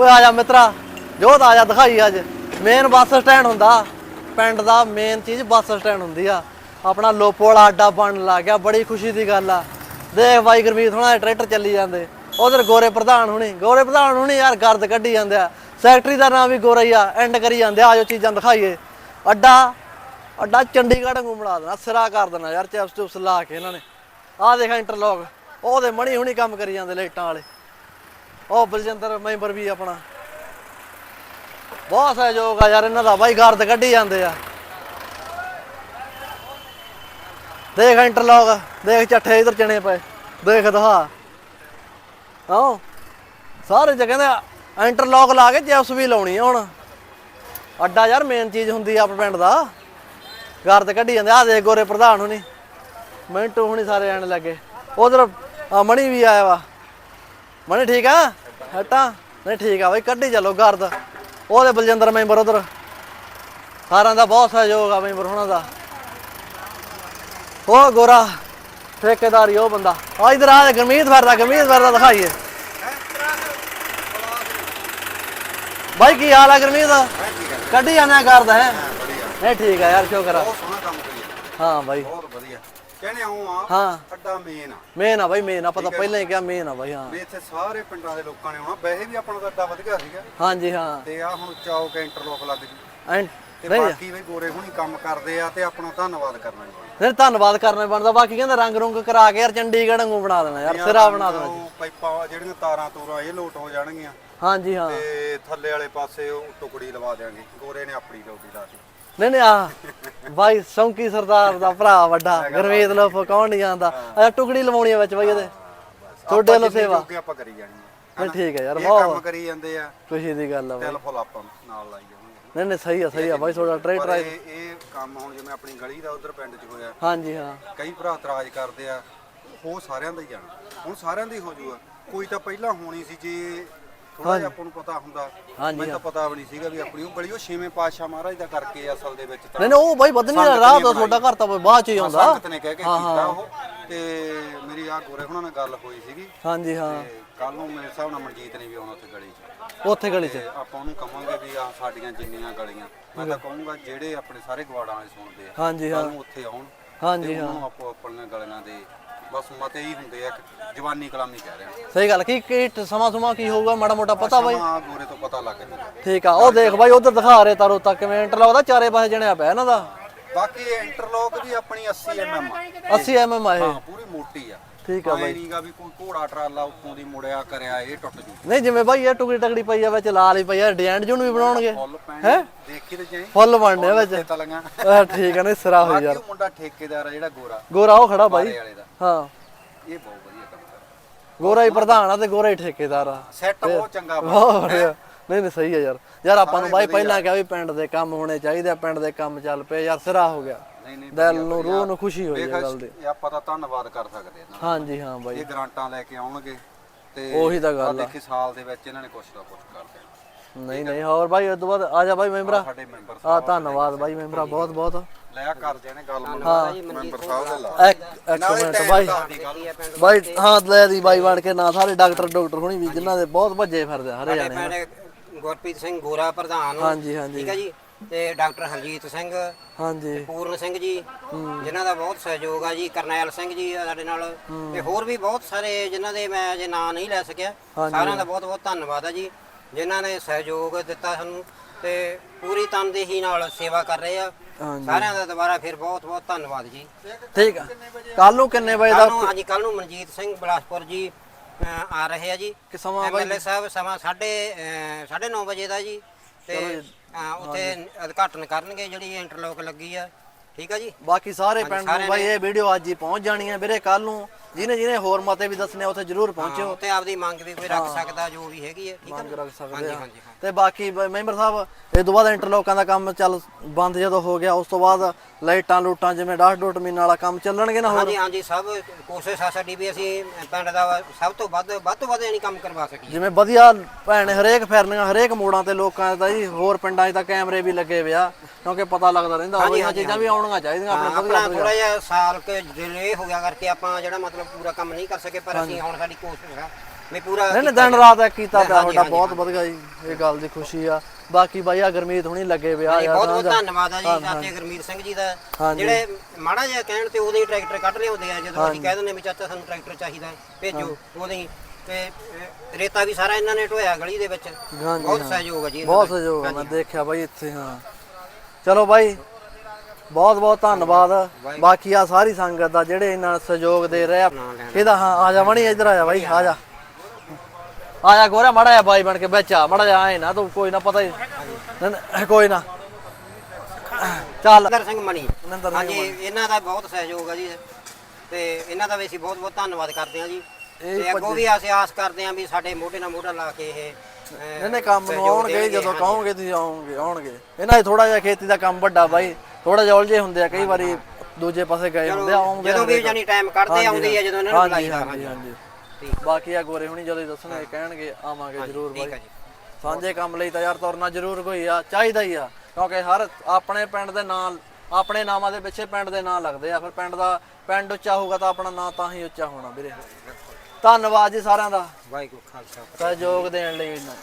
ਓਏ ਆ ਜਾ ਮਿੱਤਰਾ, ਜੋਤ ਆ ਜਾ, ਦਿਖਾਈ ਅੱਜ। ਮੇਨ ਬੱਸ ਸਟੈਂਡ ਹੁੰਦਾ। ਪਿੰਡ ਦਾ ਮੇਨ ਚੀਜ਼ ਬੱਸ ਸਟੈਂਡ ਹੁੰਦੀ ਆ। ਆਪਣਾ ਲੋਪੋ ਵਾਲਾ ਅੱਡਾ ਬਣਨ ਲੱਗ ਗਿਆ, ਬੜੀ ਖੁਸ਼ੀ ਦੀ ਗੱਲ ਆ। ਦੇਖ ਬਾਈ ਗੁਰਮੀਤ ਹੁਣਾਂ ਦੇ ਟਰੈਕਟਰ ਚੱਲੀ ਜਾਂਦੇ। ਉਧਰ ਗੋਰੇ ਪ੍ਰਧਾਨ ਹੁਣੀ, ਗੋਰੇ ਪ੍ਰਧਾਨ ਹੁਣੀ ਯਾਰ ਗਰਦ ਕੱਢੀ ਜਾਂਦੇ ਆ। ਸੈਕਟਰੀ ਦਾ ਨਾਮ ਵੀ ਗੋਰਾ ਹੀ ਆ ਐਂਡ ਕਰੀ ਜਾਂਦੇ ਆ, ਆਜੋ ਚੀਜ਼ਾਂ ਦਿਖਾਈਏ। ਅੱਡਾ ਅੱਡਾ ਚੰਡੀਗੜ੍ਹ ਵਾਂਗੂ ਬਣਾ ਦੇਣਾ, ਸਿਰਾ ਕਰ ਦੇਣਾ ਯਾਰ ਚਿਪਸ ਚੁਪਸ ਲਾ ਕੇ ਇਹਨਾਂ ਨੇ। ਆਹ ਦੇਖ ਇੰਟਰਲੌਕ ਉਹਦੇ ਮਣੀ ਹੁਣੀ ਕੰਮ ਕਰੀ ਜਾਂਦੇ ਲਾਈਟਾਂ ਵਾਲੇ। ਉਹ ਬਲਜਿੰਦਰ ਮੈਂਬਰ ਵੀ ਆਪਣਾ। ਬਹੁਤ ਸਹਿਯੋਗ ਆ ਯਾਰ, ਇਹਨਾਂ ਦਾ ਬਾਈ ਗਰਦ ਕੱਢੀ ਜਾਂਦੇ ਆ। ਦੇਖ ਇੰਟਰਲੌਕ, ਦੇਖ ਚੱਠੇ ਇਧਰ ਚਣੇ ਪਏ, ਦੇਖ ਦਿਖਾ। ਆਓ, ਸਾਰੇ ਜਗ੍ਹਾ ਕਹਿੰਦੇ ਇੰਟਰਲੌਕ ਲਾ ਕੇ ਚਿਪਸ ਵੀ ਲਾਉਣੀ ਆ ਹੁਣ। ਅੱਡਾ ਯਾਰ ਮੇਨ ਚੀਜ਼ ਹੁੰਦੀ ਆ ਆਪਣੇ ਪਿੰਡ ਦਾ। ਗਰਦ ਕੱਢੀ ਜਾਂਦੇ ਆ। ਦੇਖ ਗੋਰੇ ਪ੍ਰਧਾਨ ਹੁਣੀ। ਮਿੰਟੂ ਹੁਣੀ ਸਾਰੇ ਆਣ ਲੱਗੇ। ਉਧਰ ਮਣੀ ਵੀ ਆਇਆ ਵਾ। ਮਣੀ ਠੀਕ ਆ? ਹਟਾ। ਨਹੀਂ ਠੀਕ ਆ ਬਈ ਕੱਢੀ ਚੱਲੋ ਗਰਦ ਉਹਦੇ ਬਲਜਿੰਦਰ ਮੈਂਬਰ ਉਧਰ। ਸਾਰਿਆਂ ਦਾ ਬਹੁਤ ਸਹਿਯੋਗ ਆ ਮੈਂਬਰ ਹੁਣਾਂ ਦਾ। ਉਹ ਗੋਰਾ ਠੇਕੇਦਾਰੀ ਉਹ ਬੰਦਾ। ਆ ਇਧਰ ਆ ਗਰਮੀਤ ਫਿਰਦਾ ਗਰਮੀਤ ਫਿਰਦਾ ਦਿਖਾਈਏ। ਬਾਈ ਕੀ ਹਾਲ ਆ ਗਰਮੀਤ? ਕੱਢੀ ਜਾਣਾ ਕਰਦਾ ਹੈ? ਨਹੀਂ ਠੀਕ ਆ ਯਾਰ ਬਹੁਤ ਸੋਹਣਾ ਕੰਮ ਕਰੀ ਹਾਂ ਬਾਈ। ਬਹੁਤ ਵਧੀਆ। ਕਹਿੰਦੇ ਆਉਂ ਆ ਹਾਂ। ਅੱਡਾ ਮੇਨ ਆ। ਮੇਨ ਆ ਬਾਈ ਮੇਨ ਆਪਾਂ ਤਾਂ ਪਹਿਲਾਂ ਹੀ ਕਿਹਾ ਮੇਨ ਆ ਬਾਈ ਹਾਂ। ਵੀ ਇੱਥੇ ਸਾਰੇ ਪਿੰਡਾਂ ਦੇ ਲੋਕਾਂ ਨੇ ਆਉਣਾ। ਵੈਸੇ ਵੀ ਆਪਣਾ ਤਾਂ ਅੱਡਾ ਵਧ ਗਿਆ ਸੀਗਾ। ਹਾਂਜੀ ਹਾਂ। ਤੇ ਆ ਹੁਣ ਚੌਕ ਇੰਟਰਲੋਕ ਲੱਗ ਜੂ। ਐਂ ਤੇ ਬਾਕੀ ਵੀ ਗੋਰੇ ਹੁਣੀ ਕੰਮ ਕਰਦੇ ਆ ਤੇ ਆਪਣਾ ਧੰਨਵਾਦ ਕਰਨਾ ਨਹੀਂ ਧੰਨਵਾਦ ਕਰਨਾ ਬਣਦਾ। ਬਾਕੀ ਕਹਿੰਦਾ ਰੰਗ ਰੁੰਗ ਕਰਾ ਕੇ ਯਾਰ ਚੰਡੀਗੜ੍ਹ ਵਾਂਗੂ ਬਣਾ ਦੇਣਾ ਯਾਰ ਸਿਰਾ ਬਣਾ ਦੇਣਾ ਪਾਈਪਾਂ ਜਿਹੜੀਆਂ ਤਾਰਾਂ ਤੂਰਾਂ ਇਹ ਲੋਟ ਹੋ ਜਾਣਗੀਆਂ। ਹਾਂਜੀ ਹਾਂ। ਤੇ ਥੱਲੇ ਵਾਲੇ ਪਾਸੇ ਉਹ ਟੁਕੜੀ ਲਵਾ ਦੇਾਂਗੇ ਗੋਰੇ ਨੇ ਆਪਣੀ ਡਿਊਟੀ ਲਾਤੀ ਨਹੀਂ ਨਹੀਂ ਆ ਬਾਈ ਸੌਂਕੀ ਸਰਦਾਰ ਦਾ ਭਰਾ ਵੱਡਾ ਗਰਮੀਤ ਲੋਫ ਕੌਣ ਨਹੀਂ ਜਾਣਦਾ। ਆ ਟੁਕੜੀ ਲਵਾਉਣੀ ਆ ਵਿੱਚ ਬਾਈ ਇਹਦੇ। ਤੁਹਾਡੇ ਵੱਲੋਂ ਸੇਵਾ ਕਿ ਆਪਾਂ ਕਰੀ ਜਾਣੀ ਆ। ਨਹੀਂ ਠੀਕ ਹੈ ਯਾਰ ਇਹ ਬਹੁਤ ਕੰਮ ਕਰੀ ਜਾਂਦੇ ਆ। ਖੁਸ਼ੀ ਦੀ ਗੱਲ ਆ ਬਾਈ। ਦਿਲ ਫੁੱਲ ਆਪਾਂ ਨਾਲ ਲਾਈ ਜਾਵਾਂਗੇ। ਨਹੀਂ ਨਹੀਂ ਸਹੀ ਆ ਸਹੀ ਆ ਬਾਈ ਤੁਹਾਡਾ ਟਰੈਕਟਰ ਪਰ ਆ ਇਹ ਇਹ ਕੰਮ ਹੁਣ ਜਿਵੇਂ ਆਪਣੀ ਗਲੀ ਦਾ ਉਧਰ ਪਿੰਡ 'ਚ ਹੋਇਆ। ਹਾਂਜੀ ਹਾਂ। ਕਈ ਭਰਾ ਇਤਰਾਜ਼ ਕਰਦੇ ਆ ਉਹ ਸਾਰਿਆਂ ਦਾ ਹੀ ਜਾਣਾ। ਹੁਣ ਸਾਰਿਆਂ ਦਾ ਹੀ ਹੋ ਜਾਊਗਾ ਕੋਈ ਤਾਂ ਪਹਿਲਾਂ ਹੋਣੀ ਸੀ ਜੇ ਥੋੜਾ ਜਿਹਾ ਆਪਾਂ ਨੂੰ ਪਤਾ ਹੁੰਦਾ। ਹਾਂਜੀ, ਮੈਨੂੰ ਤਾਂ ਪਤਾ ਵੀ ਨਹੀਂ ਸੀਗਾ ਵੀ ਆਪਣੀ ਉਹ ਗਲੀ ਉਹ ਛੇਵੇਂ ਪਾਤਸ਼ਾਹ ਮਹਾਰਾਜ ਦਾ ਕਰਕੇ ਅਸਲ ਦੇ ਵਿੱਚ ਤਾਂ। ਨਹੀਂ ਨਹੀਂ ਉਹ ਬਾਈ ਵਧਣੀ ਦਾ ਰਾਹ ਤਾਂ ਤੁਹਾਡਾ ਘਰ ਤਾਂ ਬਾਅਦ ਚ ਹੀ ਆਉਂਦਾ। ਸੰਗਤ ਨੇ ਕਹਿ ਕੇ ਕੀਤਾ ਉਹ। ਤੇ ਮੇਰੀ ਆ ਗੋਰੇ ਹੁਣਾਂ ਨਾਲ ਗੱਲ ਹੋਈ ਸੀਗੀ। ਹਾਂਜੀ ਹਾਂ। ਤੇ ਕੱਲ ਨੂੰ ਮੇਰੇ ਹਿਸਾਬ ਨਾਲ ਮਨਜੀਤ ਨੇ ਵੀ ਆਉਣਾ ਉੱਥੇ ਗਲੀ 'ਚ। ਉੱਥੇ ਗਲੀ ਚ। ਤੇ ਆਪਾਂ ਉਹਨੂੰ ਕਵਾਂਗੇ ਵੀ ਆ ਸਾਡੀਆਂ ਜਿੰਨੀਆਂ ਗਲੀਆਂ। ਮੈਂ ਤਾਂ ਕਹੂੰਗਾ ਜਿਹੜੇ ਆਪਣੇ ਸਾਰੇ ਗਵਾੜਾਂ ਵਾਲੇ ਸੁਣਦੇ ਆ ਹਾਂਜੀ ਹਾਂ। ਕੱਲ ਨੂੰ ਉੱਥੇ ਆਉਣ। ਹਾਂਜੀ ਹਾਂ ਉਹਨੂੰ ਆਪੋ ਆਪਣੀਆਂ ਗਲੀਆਂ ਦੇ ਬਸ ਮਤੇ ਹੀ ਹੁੰਦੇ ਆ ਜਵਾਨੀ ਕਲਾਮੀ ਕਹਿ ਰਹੇ। ਆ ਸਹੀ ਗੱਲ ਕੀ ਕੀ ਸਮਾਂ ਸਮਾਂ ਕੀ ਹੋਊਗਾ? ਮਾੜਾ ਮੋਟਾ ਪਤਾ ਬਾਈ। ਸਮਾਂ ਗੋਰੇ ਤੋਂ ਪਤਾ ਲੱਗ ਜਾਂਦਾ। ਠੀਕ ਆ ਉਹ ਦੇਖ ਬਾਈ ਉਧਰ ਦਿਖਾ ਰਹੇ ਤਾਰੋ ਤੱਕ ਕਿਵੇਂ ਇੰਟਰਲੌਕ ਦਾ ਚਾਰੇ ਪਾਸੇ ਜਣਿਆ ਪਿਆ ਇਹਨਾਂ ਦਾ। ਬਾਕੀ ਇੰਟਰਲੋਕ ਵੀ ਆਪਣੀ 80 ਐਮਐਮ ਆ। 80 ਐਮਐਮ ਆ ਇਹ। ਹਾਂ ਪੂਰੀ ਮੋਟੀ ਆ। ਠੀਕ ਆ ਬਾਈ। ਨਹੀਂਗਾ ਵੀ ਕੋਈ ਘੋੜਾ ਟਰਾਲਾ ਉੱਤੋਂ ਦੀ ਮੁੜਿਆ ਕਰਿਆ ਇਹ ਟੁੱਟ ਜੂ। ਨਹੀਂ ਜਿਵੇਂ ਬਾਈ ਇਹ ਟੁਕੜੀ ਟਕੜੀ ਪਈ ਆ ਵਿੱਚ ਲਾਲ ਹੀ ਪਈ ਆ ਡਿਜ਼ਾਈਨ ਜੂਨ ਵੀ ਬਣਾਉਣਗੇ। ਫੁੱਲ ਪੈਣ ਦੇਖੀ ਤੇ ਜਾਈ। ਫੁੱਲ ਬਣਨੇ ਵਿੱਚ। ਤਲੀਆਂ। ਆਹ ਠੀਕ ਆ ਨਹੀਂ ਸਿਰਾ ਹੋਈ ਬਾਕੀ ਯਾਰ। ਉਹ ਮੁੰਡਾ ਠੇਕੇਦਾਰ ਆ ਜਿਹੜਾ ਗੋਰਾ। ਗੋਰਾ ਉਹ ਖੜਾ ਬਾਈ। ਬਾਰੇ ਵਾਲੇ ਦਾ। ਹਾਂ। ਇਹ ਬਹੁਤ ਵਧੀਆ ਕੰਮ ਕਰਦਾ ਗੋਰਾ ਹੀ ਪ੍ਰਧਾਨ ਆ ਤੇ ਗੋਰਾ ਹੀ ਠੇਕੇਦਾਰ ਆ। ਸੈੱਟ ਬਹੁਤ ਚੰਗਾ ਬਹੁਤ ਵਧੀਆ। ਨਹੀਂ ਨਹੀਂ ਸਹੀ ਆ ਯਾਰ। ਯਾਰ ਆਪਾਂ ਨੂੰ ਬਾਈ ਪਹਿਲਾਂ ਕਿਹਾ ਵੀ ਪਿੰਡ ਦੇ ਕੰਮ ਹੋਣੇ ਚਾਹੀਦੇ ਆ ਪਿੰਡ ਦੇ ਕੰਮ ਚੱਲ ਪਏ। ਯਾਰ ਸਿਰਾ ਹੋ ਗਿਆ। ਨਹੀਂ ਨਹੀਂ ਦਿਲ ਨੂੰ ਰੂਹ ਨੂੰ ਖੁਸ਼ੀ ਹੋਈ ਇਹ ਗੱਲ ਦੀ। ਇਹ ਆਪਾਂ ਤਾਂ ਧੰਨਵਾਦ ਕਰ ਸਕਦੇ ਇਹਨਾਂ। ਹਾਂਜੀ ਹਾਂ ਬਾਈ। ਇਹ ਗ੍ਰਾਂਟਾਂ ਲੈ ਕੇ ਆਉਣਗੇ ਤੇ ਉਹੀ ਤਾਂ ਗੱਲ ਆ। ਦੇਖੀ ਸਾਲ ਦੇ ਵਿੱਚ ਇਹਨਾਂ ਨੇ ਕੁਛ ਨਾ ਕੁਛ ਕਰ ਦੇਣਾ। ਨਹੀਂ ਨਹੀਂ ਹੋਰ ਬਾਈ ਉਸ ਤੋਂ ਬਾਅਦ ਆ ਜਾ ਬਾਈ ਮੈਂਬਰਾ। ਸਾਡੇ ਮੈਂਬਰ ਆ ਧੰਨਵਾਦ ਬਾਈ ਮੈਂਬਰਾ ਬਹੁਤ ਬਹੁਤ। ਲੈ ਆ ਕਰ ਜਾਣੇ ਗੱਲ ਮੈਂਬਰ ਸਾਹਿਬ ਦੇ ਲਾ। ਇੱਕ ਇੱਕ ਮਿੰਟ ਬਾਈ। ਬਾਈ ਹਾਂ ਲੈ ਦੀ ਬਾਈ ਬਣ ਕੇ ਨਾ ਸਾਰੇ ਡਾਕਟਰ ਡਾਕਟਰ ਹੁਣੀ ਵੀ ਜਿਨ੍ਹਾਂ ਦੇ ਬਹੁਤ ਭੱਜੇ ਫਿਰਦੇ ਹਰੇ ਜਾਣੇ ਗੁਰਪ੍ਰੀਤ ਸਿੰਘ ਗੋਰਾ ਪ੍ਰਧਾਨ। ਹਾਂਜੀ ਹਾਂਜੀ। ਠੀਕ ਹੈ ਜੀ। ਤੇ ਡਾਕਟਰ ਹਰਜੀਤ ਸਿੰਘ ਹਾਂਜੀ। ਪੂਰਨ ਸਿੰਘ ਜੀ ਜਿਨ੍ਹਾਂ ਦਾ ਬਹੁਤ ਸਹਿਯੋਗ ਆ ਜੀ। ਕਰਨੈਲ ਸਿੰਘ ਜੀ ਸਾਡੇ ਨਾਲ। ਤੇ ਹੋਰ ਵੀ ਬਹੁਤ ਸਾਰੇ ਜਿਨ੍ਹਾਂ ਦੇ ਮੈਂ ਜੇ ਨਾਂ ਨਹੀਂ ਲੈ ਸਕਿਆ। ਸਾਰਿਆਂ ਦਾ ਬਹੁਤ ਬਹੁਤ ਧੰਨਵਾਦ ਆ ਜੀ। ਜਿਨ੍ਹਾਂ ਨੇ ਸਹਿਯੋਗ ਦਿੱਤਾ ਸਾਨੂੰ ਤੇ ਪੂਰੀ ਤਨਦੇਹੀ ਨਾਲ ਸੇਵਾ ਕਰ ਰਹੇ ਆ। ਹਾਂਜੀ। ਸਾਰਿਆਂ ਦਾ ਦੁਬਾਰਾ ਫਿਰ ਬਹੁਤ ਬਹੁਤ ਧੰਨਵਾਦ ਜੀ। ਠੀਕ ਆ। ਕੱਲ ਨੂੰ ਕਿੰਨੇ ਵਜੇ ਦਾ ਕੱਲ ਨੂੰ ਹਾਂਜੀ ਕੱਲ ਨੂੰ ਮਨਜੀਤ ਸਿੰਘ ਬਲਾਸਪੁਰ ਜੀ ਆ ਰਹੇ ਆ ਜੀ। ਕਿ ਸਮਾਂ ਬਾਈ ਐਮਐਲਏ ਸਾਹਿਬ ਸਮਾਂ 9:30 9:30 ਵਜੇ ਦਾ ਜੀ। ਤੇ ਉੱਥੇ ਉਦਘਾਟਨ ਕਰਨਗੇ ਜਿਹੜੀ ਇੰਟਰਲੋਕ ਲੱਗੀ ਆ। ਠੀਕ ਆ ਜੀ? ਬਾਕੀ ਸਾਰੇ ਪਿੰਡ ਨੂੰ ਬਾਈ ਇਹ ਵੀਡੀਓ ਅੱਜ ਹੀ ਪਹੁੰਚ ਜਾਣੀ ਹੈ ਵੀਰੇ ਕੱਲ ਨੂੰ। ਜਿਹਨੇ ਜਿਹਨੇ ਹੋਰ ਮਤੇ ਵੀ ਦੱਸਣੇ ਆ, ਉੱਥੇ ਜ਼ਰੂਰ ਪਹੁੰਚਿਓ। ਉੱਥੇ ਆਪਦੀ ਮੰਗ ਵੀ ਕੋਈ ਰੱਖ ਸਕਦਾ ਜੋ ਵੀ ਹੈਗੀ ਹੈ ਠੀਕ ਆ ਮੰਗ? ਰੱਖ ਸਕਦੇ ਹਾਂਜੀ ਆ। ਹਾਂਜੀ ਹਾਂ। ਤੇ ਬਾਕੀ ਬ- ਮੈਂਬਰ ਸਾਹਿਬ ਇਹ ਤੋਂ ਬਾਅਦ ਇੰਟਰਲੋਕਾਂ ਦਾ ਕੰਮ ਚੱਲ ਬੰਦ ਜਦੋਂ ਹੋ ਗਿਆ ਉਸ ਤੋਂ ਬਾਅਦ ਲਾਈਟਾਂ ਲੂਟਾਂ ਜਿਵੇਂ ਡਾਟ ਡੋਟ ਮੀਨ ਵਾਲਾ ਕੰਮ ਚੱਲਣਗੇ ਨਾ ਹੋਰ? ਹਾਂਜੀ ਹਾਂਜੀ ਸਭ ਕੋਸ਼ਿਸ਼ ਆ ਸਾਡੀ ਵੀ ਅਸੀਂ ਪਿੰਡ ਦਾ ਸਭ ਤੋਂ ਵੱਧ ਵੱਧ ਤੋਂ ਵੱਧ ਯਾਨੀ ਕੰਮ ਕਰਵਾ ਸਕੀਏ। ਜਿਵੇਂ ਵਧੀਆ ਭੈਣ ਹਰੇਕ ਫਿਰਨੀਆਂ ਹਰੇਕ ਮੋੜਾਂ ਤੇ ਲੋਕਾਂ ਦਾ ਜੀ ਹੋਰ ਪਿੰਡਾਂ 'ਚ ਤਾਂ ਕੈਮਰੇ ਵੀ ਲੱਗੇ ਵਿਆ ਕਿਉਂਕਿ ਪਤਾ ਲੱਗਦਾ ਰਹਿੰਦਾ ਉਹ ਇਹ ਚੀਜ਼ਾਂ ਵੀ ਆਉਣੀਆਂ ਚਾਹੀਦੀਆਂ ਹਾਂ, ਆਪਣੇ ਆਪਣਾ ਥੋੜਾ ਜਿਹਾ ਸਾਲ ਕੇ ਡਿਲੇ ਹੋ ਗਿਆ ਕਰਕੇ ਆਪਾਂ ਜਿਹੜਾ ਮਤਲਬ ਪੂਰਾ ਕੰਮ ਨਹੀਂ ਕਰ ਸਕੇ ਪਰ ਅਸੀਂ ਹੁਣ ਸਾਡੀ ਕੋਸ਼ਿਸ਼ ਆ ਵੀ ਪੂਰਾ ਨਹੀਂ ਨਹੀਂ ਦਿਨ ਰਾਤ ਇੱਕ ਕੀਤਾ ਪਿਆ ਤੁਹਾਡਾ ਬਹੁਤ ਵਧੀਆ ਜੀ ਇਹ ਗੱਲ ਦੀ ਖੁਸ਼ੀ ਆ। ਬਾਕੀ ਬਾਈ ਆ ਗਰਮੀਤ ਹੁਣੀ ਲੱਗੇ ਵਿਆਹ ਹਾਂਜੀ, ਯਾਰ ਬਹੁਤ ਬਹੁਤ ਆ। ਧੰਨਵਾਦ ਆ ਜੀ ਚਾਚੇ ਗੁਰਮੀਤ ਸਿੰਘ ਜੀ ਦਾ। ਜਿਹੜੇ ਮਾੜਾ ਜਿਹਾ ਕਹਿਣ ਤੇ ਉਹਦੇ ਹੀ ਟਰੈਕਟਰ ਕੱਢ ਲਿਆਉਂਦੇ ਆ ਜਦੋਂ ਅਸੀਂ ਕਹਿ ਦਿੰਦੇ ਵੀ ਚਾਚਾ ਸਾਨੂੰ ਟਰੈਕਟਰ ਚਾਹੀਦਾ ਹੈ, ਭੇਜੋ ਉਹਦੇ ਹੀ। ਤੇ ਰੇਤਾ ਵੀ ਸਾਰਾ ਇਹਨਾਂ ਨੇ ਢੋਇਆ ਗਲੀ ਦੇ ਵਿੱਚ। ਬਹੁਤ ਹਾਂ। ਸਹਿਯੋਗ ਆ ਜੀ ਬਹੁਤ। ਸਹਿਯੋਗ ਆ, ਮੈਂ ਦੇਖਿਆ ਬਾਈ ਇੱਥੇ ਹਾਂ। ਚਲੋ ਬਾਈ ਬਹੁਤ ਬਹੁਤ ਧੰਨਵਾਦ। ਬਾਕੀ ਆ ਸਾਰੀ ਸੰਗਤ ਦਾ ਜਿਹੜੇ ਇਹਨਾਂ ਨੂੰ ਸਹਿਯੋਗ ਦੇ ਰਹੇ ਆ ਇਹਦਾ ਹਾਂ ਆ ਜਾ ਮਣੀ ਇੱਧਰ ਆ ਜਾ ਬਾਈ ਆ ਜਾ। ਆ ਜਾ ਗੋਰਾ ਮੜਾ ਜਾ ਬਾਈ ਬਣ ਕੇ ਵਿੱਚ ਆ ਮੜਾ ਜਾ ਆਏ ਨਾ ਤੂੰ ਕੋਈ ਨਾ ਪਤਾ ਹੀ ਕੋਈ ਨਾ। ਚੱਲ। ਨਰਿੰਦਰ ਸਿੰਘ ਮਣੀ। ਹਾਂਜੀ ਇਹਨਾਂ ਦਾ ਬਹੁਤ ਸਹਿਯੋਗ ਆ ਜੀ। ਤੇ ਇਹਨਾਂ ਦਾ ਵੀ ਅਸੀਂ ਬਹੁਤ ਬਹੁਤ ਧੰਨਵਾਦ ਕਰਦੇ ਹਾਂ ਜੀ। ਤੇ ਅੱਗੋਂ ਵੀ ਅਸੀਂ ਆਸ ਕਰਦੇ ਹਾਂ ਵੀ ਸਾਡੇ ਮੋਢੇ ਨਾਲ ਮੋਢਾ ਲਾ ਕੇ ਇਹ ਇਹਨੇ ਕੰਮ ਨੂੰ ਆਉਣਗੇ ਜਦੋਂ। ਕਹੋਗੇ ਤੁਸੀਂ ਆਉਣਗੇ ਆਉਣਗੇ। ਇਹਨਾਂ ਦੀ ਥੋੜਾ ਜਿਹਾ ਖੇਤੀ ਦਾ ਕੰਮ ਵੱਡਾ ਬਾਈ ਥੋੜਾ ਜਿਹਾ ਉਲਝੇ ਹੁੰਦੇ ਆ ਕਈ ਵਾਰੀ ਦੂਜੇ ਪਾਸੇ ਗਏ ਹੁੰਦੇ ਆ ਆਉਂਦੇ ਜਦੋਂ ਵੀ। ਜਾਨੀ ਟਾਈਮ ਕੱਢਦੇ ਆਉਂਦੇ ਆ ਜਦੋਂ ਇਹਨਾਂ ਨੂੰ ਬੁਲਾਈਦਾ ਹਾਂਜੀ ਹਾਂਜੀ। ਠੀਕ ਬਾਕੀ ਆ ਗੋਰੇ ਹੁਣੀ ਜਦੋਂ ਦੱਸਣਗੇ ਕਹਿਣਗੇ ਆਵਾਂਗੇ ਜ਼ਰੂਰ ਠੀਕ ਬਾਈ। ਆ ਜੀ। ਸਾਂਝੇ ਕੰਮ ਲਈ ਤਾਂ ਯਾਰ ਤੁਰਨਾ ਜ਼ਰੂਰ ਕੋਈ ਆ ਚਾਹੀਦਾ ਹੀ ਆ। ਕਿਉਂਕਿ ਹਰ ਆਪਣੇ ਪਿੰਡ ਦੇ ਨਾਂ ਆਪਣੇ ਨਾਮਾਂ ਦੇ ਪਿੱਛੇ ਪਿੰਡ ਦੇ ਨਾਂ ਲੱਗਦੇ ਆ ਫਿਰ ਪਿੰਡ ਦਾ ਪਿੰਡ ਉੱਚਾ ਹੋਊਗਾ ਤਾਂ ਆਪਣਾ ਨਾਂ ਤਾਂ ਹੀ ਉੱਚਾ ਹੋਣਾ ਵੀਰੇ। ਧੰਨਵਾਦ ਜੀ ਸਾਰਿਆਂ ਦਾ। ਵਾਹਿਗੁਰੂ ਖਾਲਸਾ। ਸਹਿਯੋਗ ਦੇਣ ਲਈ ਇਹਨਾਂ